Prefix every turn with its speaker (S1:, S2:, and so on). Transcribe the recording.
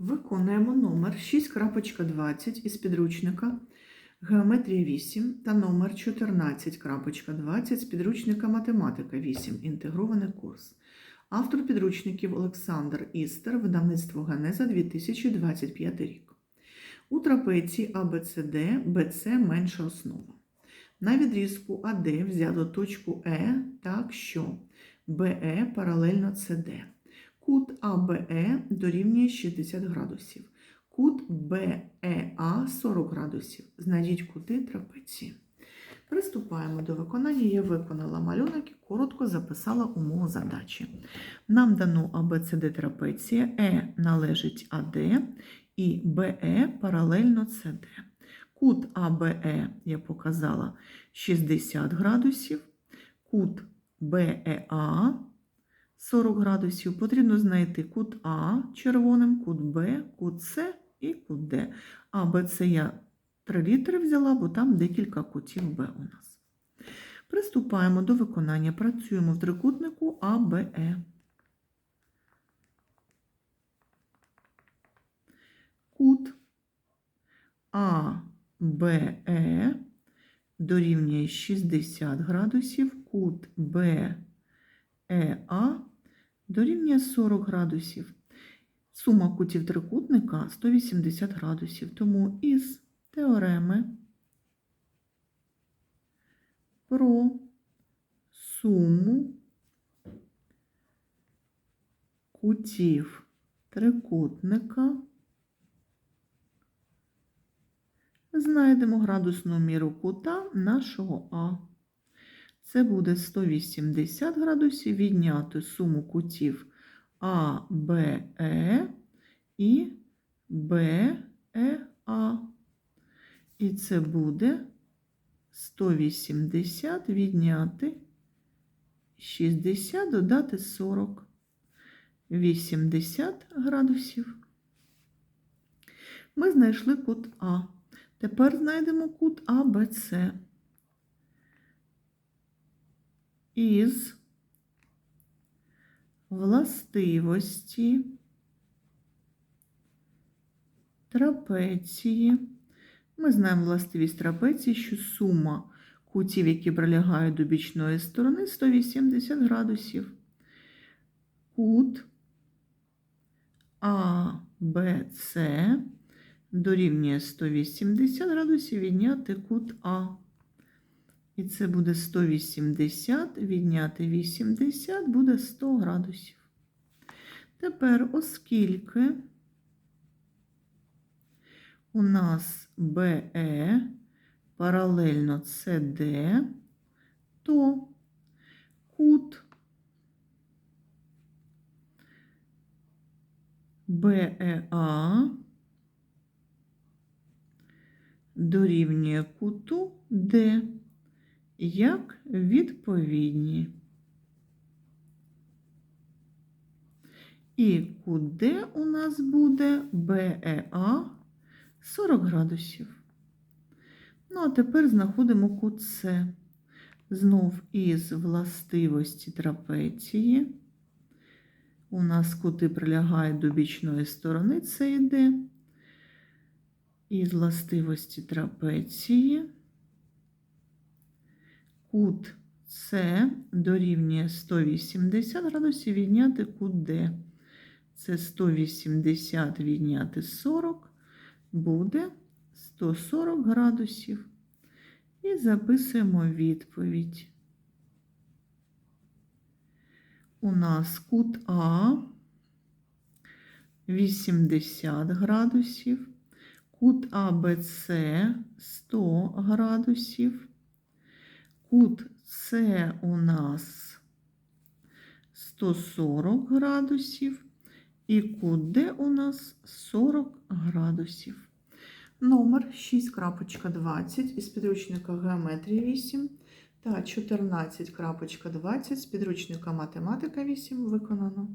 S1: Виконуємо номер 6.20 із підручника Геометрія 8 та номер 14.20 з підручника Математика 8. Інтегрований курс. Автор підручників Олександр Істер, видавництво Генеза 2025 рік. У трапеції ABCD BC менша основа. На відрізку АД взято точку Е так, що БЕ паралельно CD. Кут АБЕ дорівнює 60 градусів. Кут БЕА 40 градусів. Знайдіть кути трапеції. Приступаємо до виконання. Я виконала малюнок і коротко записала умову задачі. Нам дано ABCD трапеція, Е належить АД і БЕ паралельно СД. Кут АБЕ я показала 60 градусів, кут БЕА 40 градусів. Потрібно знайти кут А червоним, кут Б, кут С і кут Д. А, Б, С я 3 літери взяла, бо там декілька кутів Б у нас. Приступаємо до виконання. Працюємо в трикутнику АБЕ. Кут АБЕ дорівнює 60 градусів, кут БЕА дорівнює 40 градусів. Сума кутів трикутника 180 градусів. Тому із теореми про суму кутів трикутника знайдемо градусну міру кута нашого А. Це буде 180 градусів відняти суму кутів А, Б, Е і Б, Е, А. І це буде 180 відняти 60 додати 40. 80 градусів. Ми знайшли кут А. Тепер знайдемо кут АБЦ. Із властивості трапеції. Ми знаємо властивість трапеції, що сума кутів, які прилягають до бічної сторони, 180 градусів. Кут АБЦ дорівнює 180 градусів відняти кут А. І це буде 180, відняти 80 буде 100 градусів. Тепер, оскільки у нас БЕ паралельно СД, то кут БЕА дорівнює куту Д як відповідні. І кут Д у нас буде БЕА 40 градусів. Ну, а тепер знаходимо кут С. Знов із властивості трапеції. У нас кути прилягають до бічної сторони, це йде. Із властивості трапеції. Кут С дорівнює 180 градусів відняти кут Д. Це 180 відняти 40 буде 140 градусів. І записуємо відповідь. У нас кут А 80 градусів, кут АБЦ 100 градусів, кут С у нас 140 градусів, і кут Д у нас 40 градусів. Номер 6.20 із підручника Геометрія 8 та 14.20 з підручника Математика 8 виконано.